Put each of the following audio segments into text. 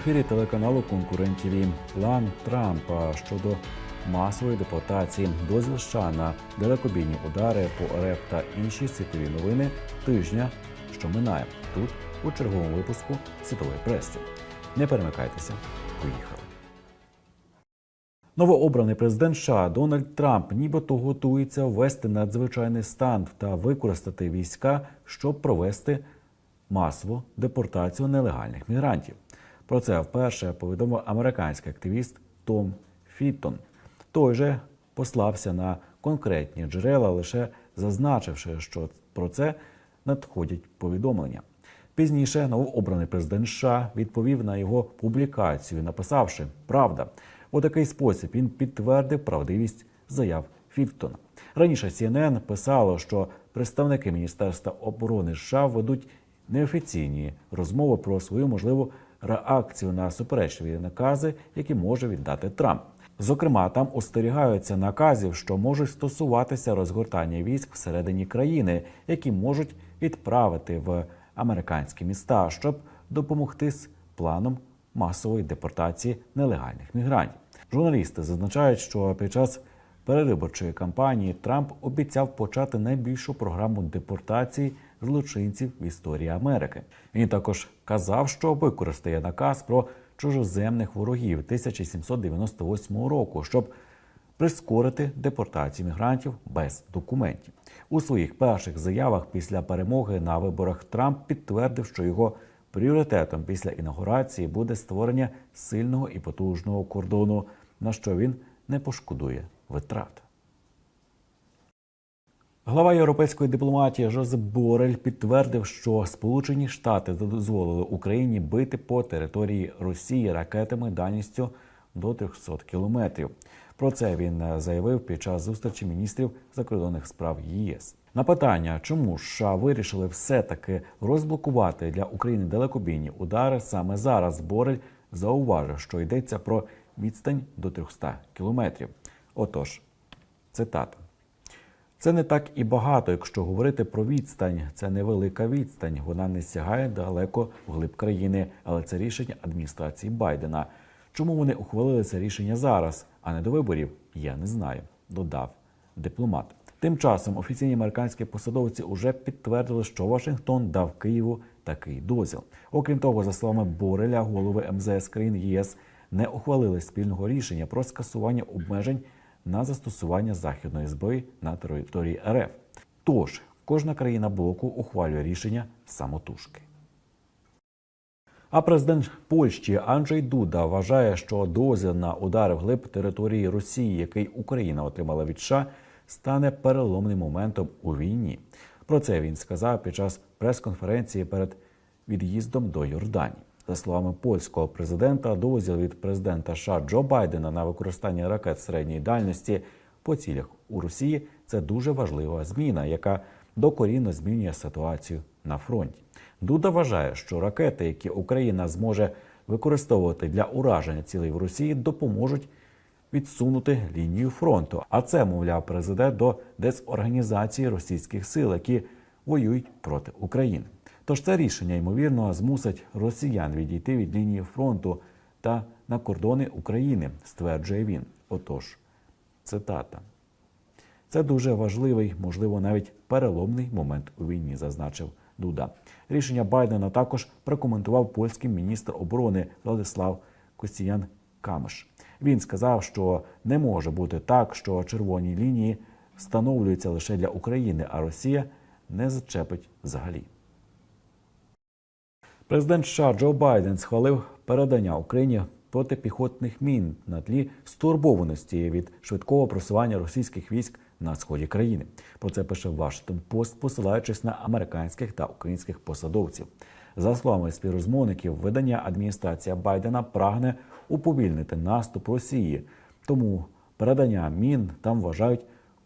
Ефірі телеканалу Конкурент ТВ. План Трампа щодо масової депортації, дозвіл США на далекобійні удари по РФ та інші світові новини тижня, що минає тут у черговому випуску світової преси. Не перемикайтеся, поїхали. Новообраний президент США Дональд Трамп нібито готується ввести надзвичайний стан та використати війська, щоб провести масову депортацію нелегальних мігрантів. Про це вперше повідомив американський активіст Том Фіттон. Той же послався на конкретні джерела, лише зазначивши, що про це надходять повідомлення. Пізніше новообраний президент США відповів на його публікацію, написавши Правда. У такий спосіб він підтвердив правдивість заяв Фіттона. Раніше CNN писало, що представники Міністерства оборони США ведуть неофіційні розмови про свою можливу реакцію на суперечливі накази, які може віддати Трамп. Зокрема, там остерігаються наказів, що можуть стосуватися розгортання військ всередині країни, які можуть відправити в американські міста, щоб допомогти з планом масової депортації нелегальних мігрантів. Журналісти зазначають, що під час передвиборчої кампанії Трамп обіцяв почати найбільшу програму депортації злочинців в історії Америки. Він також казав, що використає наказ про чужоземних ворогів 1798 року, щоб прискорити депортацію мігрантів без документів. У своїх перших заявах після перемоги на виборах Трамп підтвердив, що його пріоритетом після інаугурації буде створення сильного і потужного кордону, на що він не пошкодує витрат. Глава європейської дипломатії Жозеп Борель підтвердив, що Сполучені Штати дозволили Україні бити по території Росії ракетами дальністю до 300 кілометрів. Про це він заявив під час зустрічі міністрів закордонних справ ЄС. На питання, чому США вирішили все-таки розблокувати для України далекобійні удари саме зараз, Борель зауважив, що йдеться про відстань до 300 кілометрів. Отож, цитата. Це не так і багато, якщо говорити про відстань. Це невелика відстань. Вона не сягає далеко вглиб країни, але це рішення адміністрації Байдена. Чому вони ухвалили це рішення зараз, а не до виборів? Я не знаю. Додав дипломат. Тим часом офіційні американські посадовці уже підтвердили, що Вашингтон дав Києву такий дозвіл. Окрім того, за словами Бореля, голови МЗС країн ЄС не ухвалили спільного рішення про скасування обмежень на застосування західної зброї на території РФ. Тож кожна країна блоку ухвалює рішення самотужки. А президент Польщі Анджей Дуда вважає, що дозвіл на удари вглиб території Росії, який Україна отримала від США, стане переломним моментом у війні. Про це він сказав під час прес-конференції перед від'їздом до Йорданії. За словами польського президента, дозвіл від президента США Джо Байдена на використання ракет середньої дальності по цілях у Росії це дуже важлива зміна, яка докорінно змінює ситуацію на фронті. Дуда вважає, що ракети, які Україна зможе використовувати для ураження цілей в Росії, допоможуть відсунути лінію фронту. А це, мовляв, президент до дезорганізації російських сил, які воюють проти України. Тож це рішення ймовірно змусить росіян відійти від лінії фронту та на кордони України, стверджує він. Отож, цитата. Це дуже важливий, можливо, навіть переломний момент у війні, зазначив Дуда. Рішення Байдена також прокоментував польський міністр оборони Владислав Костіян Камиш. Він сказав, що не може бути так, що червоні лінії встановлюються лише для України, а Росія не зачепить взагалі. Президент США Джо Байден схвалив передання Україні протипіхотних мін на тлі стурбованості від швидкого просування російських військ на сході країни. Про це пише Вашингтон Пост, посилаючись на американських та українських посадовців. За словами співрозмовників, видання адміністрація Байдена прагне уповільнити наступ Росії, тому передання мін там вважають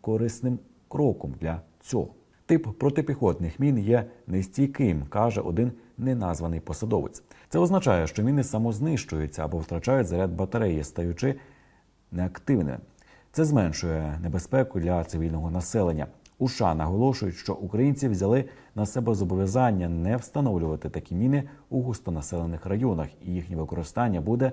корисним кроком для цього. Тип протипіхотних мін є нестійким, каже один неназваний посадовець. Це означає, що міни самознищуються або втрачають заряд батареї, стаючи неактивними. Це зменшує небезпеку для цивільного населення. У США наголошують, що українці взяли на себе зобов'язання не встановлювати такі міни у густонаселених районах, і їхнє використання буде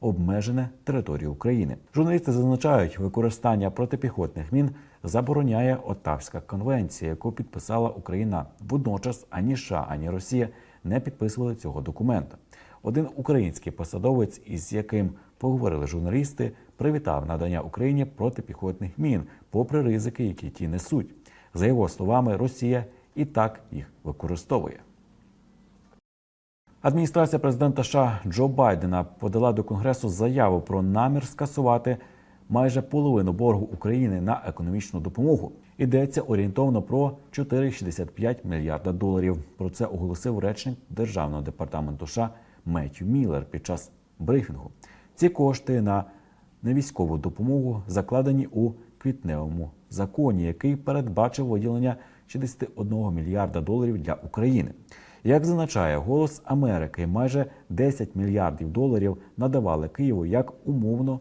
обмежене територією України. Журналісти зазначають, використання протипіхотних мін забороняє Отавська конвенція, яку підписала Україна. Водночас ані США, ані Росія не підписували цього документа. Один український посадовець, із яким поговорили журналісти, привітав надання Україні протипіхотних мін, попри ризики, які ті несуть. За його словами, Росія і так їх використовує. Адміністрація президента США Джо Байдена подала до Конгресу заяву про намір скасувати майже половину боргу України на економічну допомогу. Йдеться орієнтовно про 4,65 мільярда доларів. Про це оголосив речник Державного департаменту США Меттью Міллер під час брифінгу. Ці кошти на невійськову допомогу закладені у квітневому законі, який передбачив виділення 61 мільярда доларів для України. Як зазначає голос Америки, майже 10 мільярдів доларів надавали Києву як умовно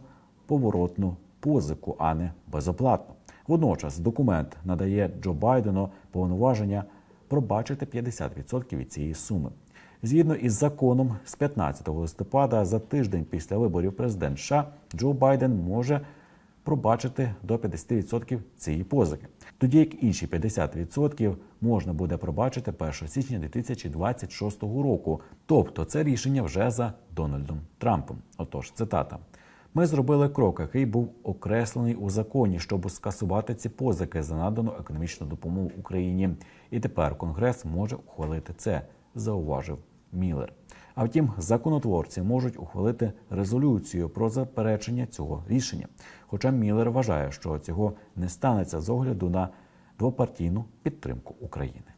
поворотну позику, а не безоплатно. Водночас документ надає Джо Байдену повноваження пробачити 50% від цієї суми. Згідно із законом, з 15 листопада за тиждень після виборів президент США Джо Байден може пробачити до 50% цієї позики, тоді як інші 50% можна буде пробачити 1 січня 2026 року. Тобто це рішення вже за Дональдом Трампом. Отож, цитата. Ми зробили крок, який був окреслений у законі, щоб скасувати ці позики за надану економічну допомогу Україні. І тепер Конгрес може ухвалити це, зауважив Міллер. А втім, законотворці можуть ухвалити резолюцію про заперечення цього рішення. Хоча Міллер вважає, що цього не станеться з огляду на двопартійну підтримку України.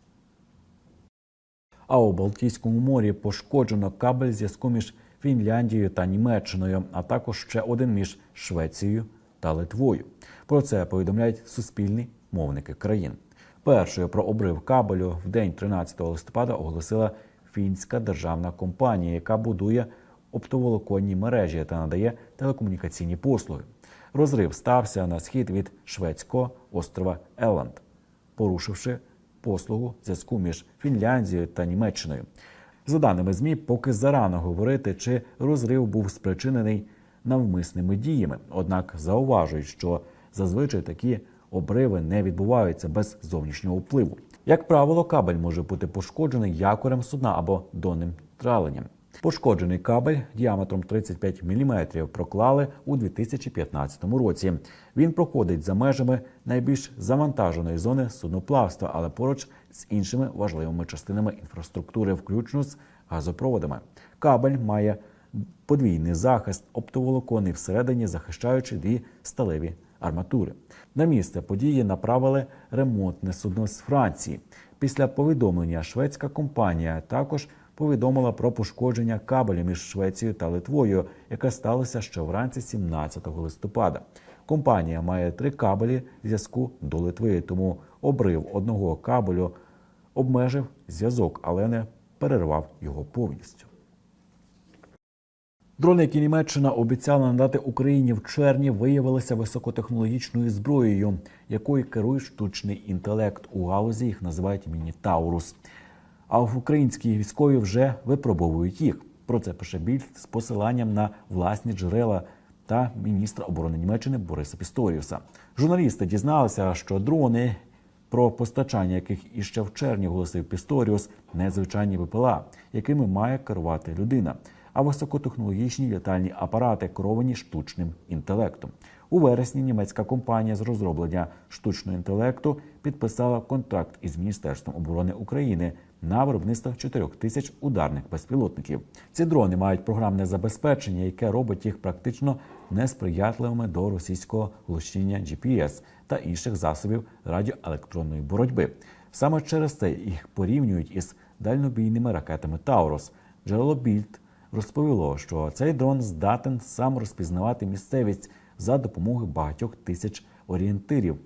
А у Балтійському морі пошкоджено кабель зв'язку між Фінляндією та Німеччиною, а також ще один між Швецією та Литвою. Про це повідомляють суспільні мовники країн. Першою про обрив кабелю в день 13 листопада оголосила фінська державна компанія, яка будує оптоволоконні мережі та надає телекомунікаційні послуги. Розрив стався на схід від шведського острова Еланд, порушивши послугу зв'язку між Фінляндією та Німеччиною. За даними ЗМІ, поки зарано говорити, чи розрив був спричинений навмисними діями. Однак зауважують, що зазвичай такі обриви не відбуваються без зовнішнього впливу. Як правило, кабель може бути пошкоджений якорем судна або донним траленням. Пошкоджений кабель діаметром 35 мм проклали у 2015 році. Він проходить за межами найбільш завантаженої зони судноплавства, але поруч з іншими важливими частинами інфраструктури, включно з газопроводами. Кабель має подвійний захист, оптоволоконний всередині, захищаючи дві сталеві арматури. На місце події направили ремонтне судно з Франції. Після повідомлення шведська компанія також повідомила про пошкодження кабелю між Швецією та Литвою, яке сталося ще вранці 17 листопада. Компанія має три кабелі зв'язку до Литви, тому обрив одного кабелю обмежив зв'язок, але не перервав його повністю. Дрони, які Німеччина обіцяла надати Україні в червні, виявилися високотехнологічною зброєю, якою керує штучний інтелект. У галузі їх називають Міні-Таурус. А в українській військові вже випробовують їх. Про це пише Більд з посиланням на власні джерела та міністра оборони Німеччини Бориса Пісторіуса. Журналісти дізналися, що дрони, про постачання яких іще в червні оголосив Пісторіус, незвичайні ВПЛА, якими має керувати людина, а високотехнологічні літальні апарати, керовані штучним інтелектом. У вересні німецька компанія з розроблення штучного інтелекту підписала контракт із Міністерством оборони України на виробництво 4 тисяч ударних безпілотників. Ці дрони мають програмне забезпечення, яке робить їх практично несприятливими до російського глушіння GPS та інших засобів радіоелектронної боротьби. Саме через це їх порівнюють із дальнобійними ракетами Таурус. Джерело Більд розповіло, що цей дрон здатен сам розпізнавати місцевість за допомогою багатьох тисяч орієнтирів,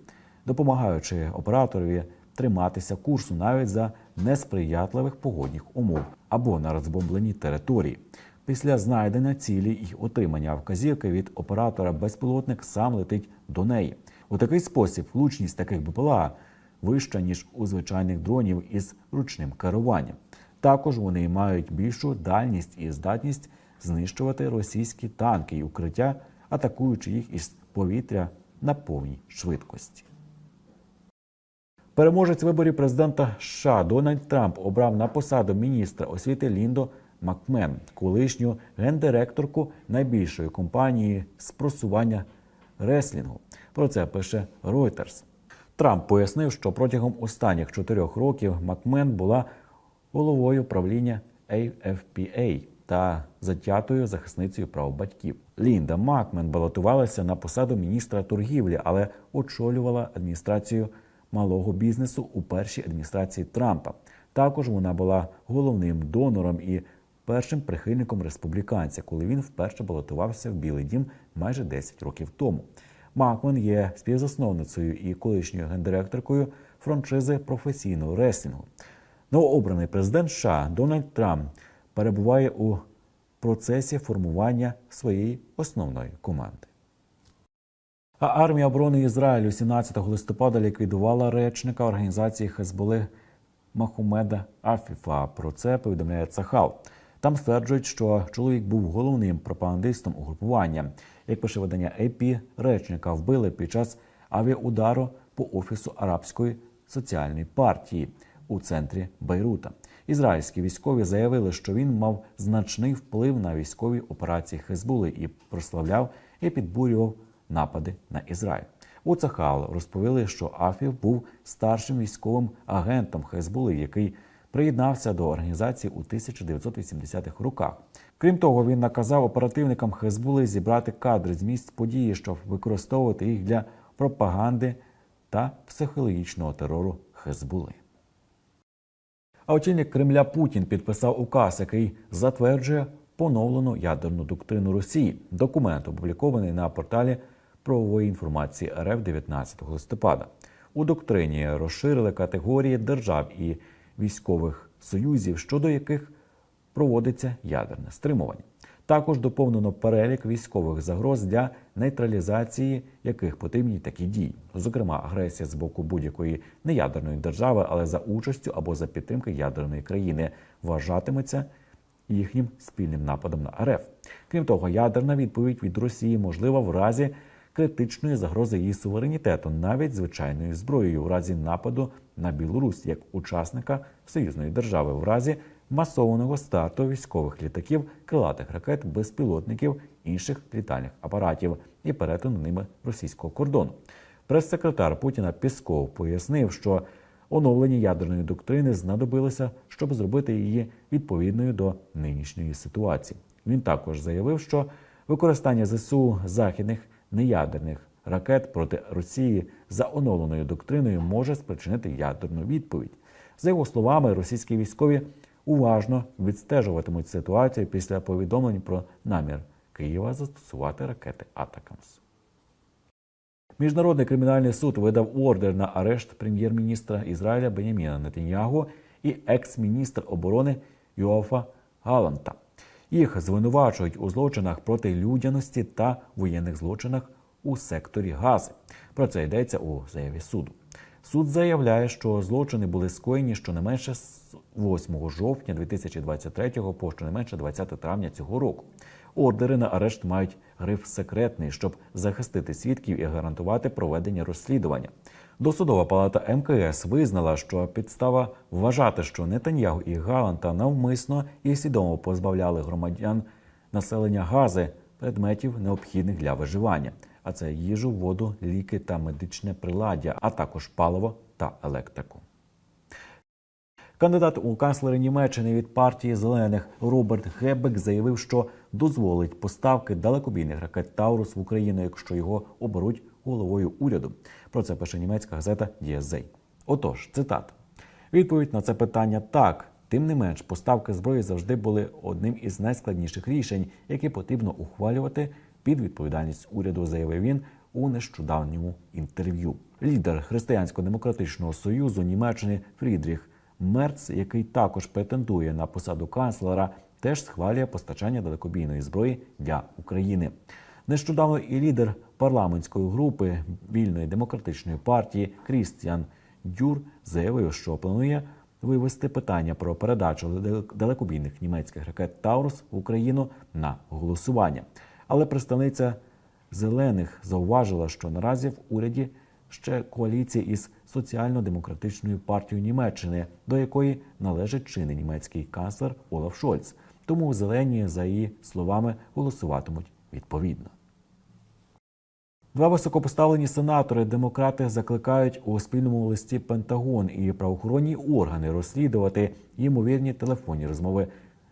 допомагаючи операторові триматися курсу навіть за несприятливих погодних умов або на розбомбленій території. Після знайдення цілі і отримання вказівки від оператора безпілотник сам летить до неї. У такий спосіб влучність таких БПЛА вища ніж у звичайних дронів із ручним керуванням. Також вони мають більшу дальність і здатність знищувати російські танки і укриття, атакуючи їх із повітря на повній швидкості. Переможець виборів президента США Дональд Трамп обрав на посаду міністра освіти Ліндо Макмен, колишню гендиректорку найбільшої компанії з просування реслінгу. Про це пише Reuters. Трамп пояснив, що протягом останніх чотирьох років Макмен була головою правління AFPA та затятою захисницею прав батьків. Лінда Макмен балотувалася на посаду міністра торгівлі, але очолювала адміністрацію малого бізнесу у першій адміністрації Трампа. Також вона була головним донором і першим прихильником республіканця, коли він вперше балотувався в Білий Дім майже 10 років тому. Макмен є співзасновницею і колишньою гендиректоркою франшизи професійного реслінгу. Новообраний президент США Дональд Трамп перебуває у процесі формування своєї основної команди. А армія оборони Ізраїлю 17 листопада ліквідувала речника організації Хезболи Махумеда Афіфа. Про це повідомляє Цахал. Там стверджують, що чоловік був головним пропагандистом угрупування. Як пише видання AP, речника вбили під час авіаудару по офісу арабської соціальної партії у центрі Бейрута. Ізраїльські військові заявили, що він мав значний вплив на військові операції Хезбули і прославляв і підбурював напади на Ізраїль. У Цахал розповіли, що Афів був старшим військовим агентом Хезбули, який приєднався до організації у 1980-х роках. Крім того, він наказав оперативникам Хезбули зібрати кадри з місць події, щоб використовувати їх для пропаганди та психологічного терору Хезбули. А очільник Кремля Путін підписав указ, який затверджує поновлену ядерну доктрину Росії. Документ опублікований на порталі правової інформації РФ 19 листопада. У доктрині розширили категорії держав і військових союзів, щодо яких проводиться ядерне стримування. Також доповнено перелік військових загроз для нейтралізації, яких потрібні такі дії, зокрема агресія з боку будь-якої неядерної держави, але за участю або за підтримки ядерної країни вважатиметься їхнім спільним нападом на РФ. Крім того, ядерна відповідь від Росії можлива в разі критичної загрози її суверенітету, навіть звичайною зброєю, в разі нападу на Білорусь як учасника союзної держави, в разі масованого старту військових літаків, крилатих ракет, безпілотників, інших літальних апаратів і перетину ними російського кордону. Прес-секретар Путіна Пісков пояснив, що оновлення ядерної доктрини знадобилося, щоб зробити її відповідною до нинішньої ситуації. Він також заявив, що використання ЗСУ західних неядерних ракет проти Росії за оновленою доктриною може спричинити ядерну відповідь. За його словами, російські військові уважно відстежуватимуть ситуацію після повідомлень про намір Києва застосувати ракети Атакамс. Міжнародний кримінальний суд видав ордер на арешт прем'єр-міністра Ізраїля Беняміна Нетаньягу і екс-міністра оборони Йоафа Галанта. Їх звинувачують у злочинах проти людяності та воєнних злочинах у секторі Гази. Про це йдеться у заяві суду. Суд заявляє, що злочини були скоєні щонайменше з 8 жовтня 2023 по щонайменше 20 травня цього року. Ордери на арешт мають гриф секретний, щоб захистити свідків і гарантувати проведення розслідування. Досудова палата МКС визнала, що підстава вважати, що Нетаньягу і Галанта навмисно і свідомо позбавляли громадян населення гази предметів необхідних для виживання, а це їжу, воду, ліки та медичне приладдя, а також паливо та електрику. Кандидат у канцлери Німеччини від партії зелених Роберт Гебек заявив, що дозволить поставки далекобійних ракет Таурус в Україну, якщо його оберуть головою уряду. Про це пише німецька газета «Дієзей». Отож, цитата. Відповідь на це питання так. Тим не менш, поставки зброї завжди були одним із найскладніших рішень, які потрібно ухвалювати під відповідальність уряду, заявив він у нещодавньому інтерв'ю. Лідер Християнсько-демократичного союзу Німеччини Фрідріх Мерц, який також претендує на посаду канцлера, теж схвалює постачання далекобійної зброї для України. Нещодавно і лідер парламентської групи вільної демократичної партії Крістіан Дюр заявив, що планує вивести питання про передачу далекобійних німецьких ракет Таурус в Україну на голосування. Але представниця зелених зауважила, що наразі в уряді ще коаліція із соціально-демократичною партією Німеччини, до якої належить чинний німецький канцлер Олаф Шольц. Тому зелені, за її словами, голосуватимуть відповідно. Два високопоставлені сенатори демократи закликають у спільному листі Пентагон і правоохоронні органи розслідувати ймовірні телефонні розмови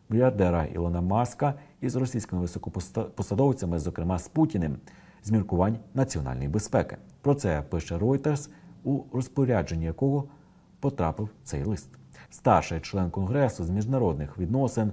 мільярдера Ілона Маска із російськими високопосадовцями, зокрема з Путіним, з міркувань національної безпеки. Про це пише Reuters, у розпорядженні якого потрапив цей лист. Старший член конгресу з міжнародних відносин,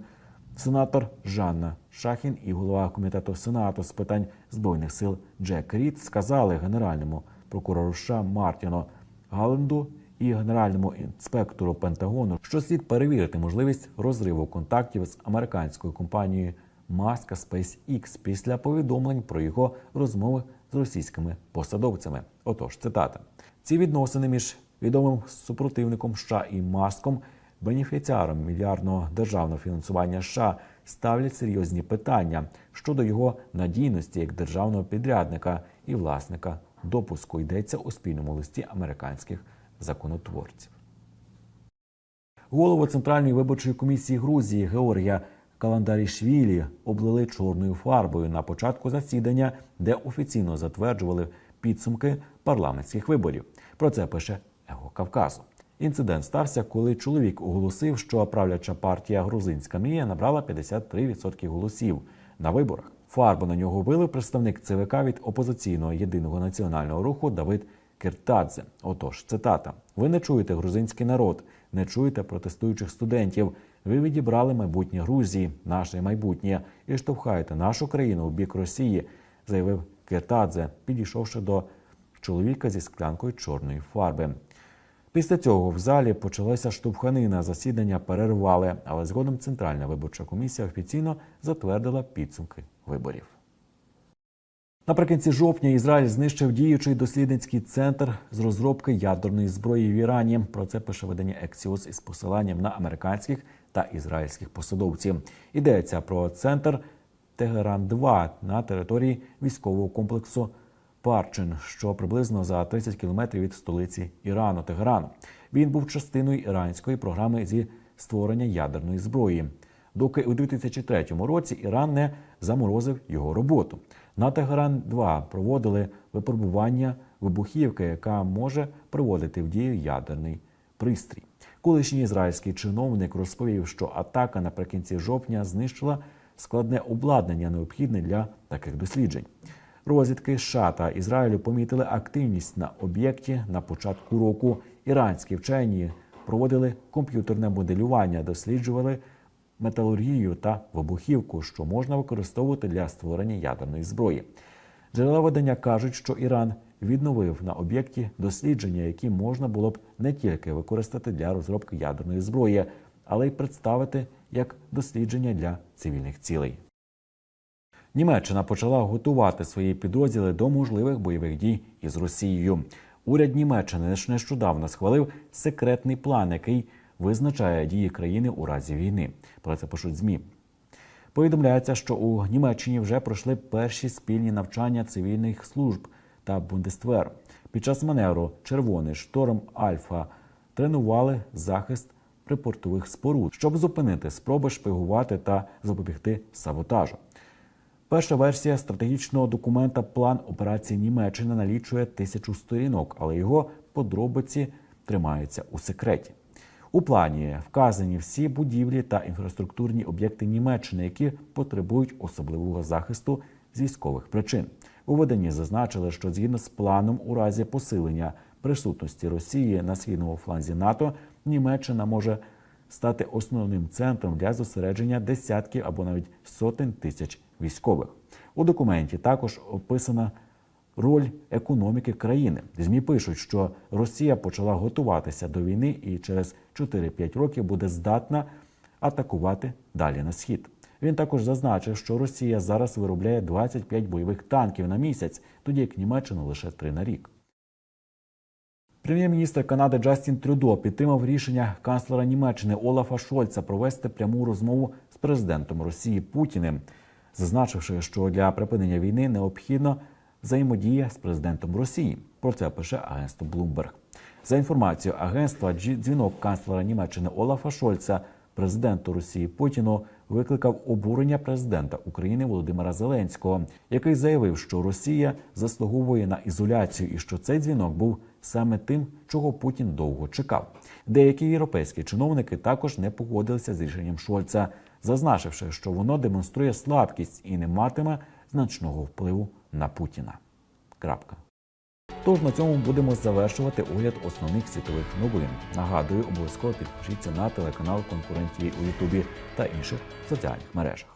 сенатор Жанна Шахін і голова комітету Сенату з питань збройних сил Джек Рід сказали генеральному прокурору США Мартіну Галленду і генеральному інспектору Пентагону, що слід перевірити можливість розриву контактів з американською компанією Маска SpaceX після повідомлень про його розмови з російськими посадовцями. Отож, цитата: ці відносини між відомим супротивником США і Маском, бенефіціаром мільярдного державного фінансування США, ставлять серйозні питання щодо його надійності як державного підрядника і власника допуску. Йдеться у спільному листі американських законотворців. Голову Центральної виборчої комісії Грузії Георгія Каландарішвілі облили чорною фарбою на початку засідання, де офіційно затверджували підсумки парламентських виборів. Про це пише Его Кавказу. Інцидент стався, коли чоловік оголосив, що правляча партія Грузинська мрія набрала 53% голосів на виборах. Фарбу на нього вилив представник ЦВК від опозиційного єдиного національного руху Давид Киртадзе. Отож, цитата: ви не чуєте грузинський народ, не чуєте протестуючих студентів. Ви відібрали майбутнє Грузії, наше майбутнє, і штовхаєте нашу країну у бік Росії, заявив Киртадзе, підійшовши до чоловіка зі склянкою чорної фарби. Після цього в залі почалася штовханина. Засідання перервали, але згодом Центральна виборча комісія офіційно затвердила підсумки виборів. Наприкінці жовтня Ізраїль знищив діючий дослідницький центр з розробки ядерної зброї в Ірані. Про це пише видання Ексіос із посиланням на американських та ізраїльських посадовців. Йдеться про центр Тегеран 2 на території військового комплексу Парчин, що приблизно за 30 кілометрів від столиці Ірану Тегерану. Він був частиною іранської програми зі створення ядерної зброї. Доки у 2003 році Іран не заморозив його роботу. На Тегеран 2 проводили випробування вибухівки, яка може приводити в дію ядерний пристрій. Колишній ізраїльський чиновник розповів, що атака наприкінці жовтня знищила складне обладнання, необхідне для таких досліджень. Розвідки США та Ізраїлю помітили активність на об'єкті на початку року. Іранські вчені проводили комп'ютерне моделювання, досліджували металургію та вибухівку, що можна використовувати для створення ядерної зброї. Джерела видання кажуть, що Іран відновив на об'єкті дослідження, які можна було б не тільки використати для розробки ядерної зброї, але й представити як дослідження для цивільних цілей. Німеччина почала готувати свої підрозділи до можливих бойових дій із Росією. Уряд Німеччини нещодавно схвалив секретний план, який визначає дії країни у разі війни. Про це пишуть змі. Повідомляється, що у Німеччині вже пройшли перші спільні навчання цивільних служб та Бундествер. Під час маневру Червоний шторм Альфа тренували захист припортових споруд, щоб зупинити спроби шпигувати та запобігти саботажу. Перша версія стратегічного документа План операції Німеччини налічує тисячу сторінок, але його подробиці тримаються у секреті. У плані вказані всі будівлі та інфраструктурні об'єкти Німеччини, які потребують особливого захисту з військових причин. У виданні зазначили, що згідно з планом, у разі посилення присутності Росії на східному фланзі НАТО, Німеччина може стати основним центром для зосередження десятків або навіть сотень тисяч військових. У документі також описана роль економіки країни. Змі пишуть, що Росія почала готуватися до війни і через 4-5 років буде здатна атакувати далі на схід. Він також зазначив, що Росія зараз виробляє 25 бойових танків на місяць, тоді як Німеччина лише 3 на рік. Прем'єр-міністр Канади Джастін Трюдо підтримав рішення канцлера Німеччини Олафа Шольца провести пряму розмову з президентом Росії Путіним, зазначивши, що для припинення війни необхідно взаємодія з президентом Росії. Про це пише агентство Bloomberg. За інформацією агентства, дзвінок канцлера Німеччини Олафа Шольца президенту Росії Путіну викликав обурення президента України Володимира Зеленського, який заявив, що Росія заслуговує на ізоляцію і що цей дзвінок був саме тим, чого Путін довго чекав. Деякі європейські чиновники також не погодилися з рішенням Шольца, зазначивши, що воно демонструє слабкість і не матиме значного впливу на Путіна. Крапка. Тож на цьому будемо завершувати огляд основних світових новин. Нагадую, обов'язково підпишіться на телеканал конкурентів у Ютубі та інших соціальних мережах.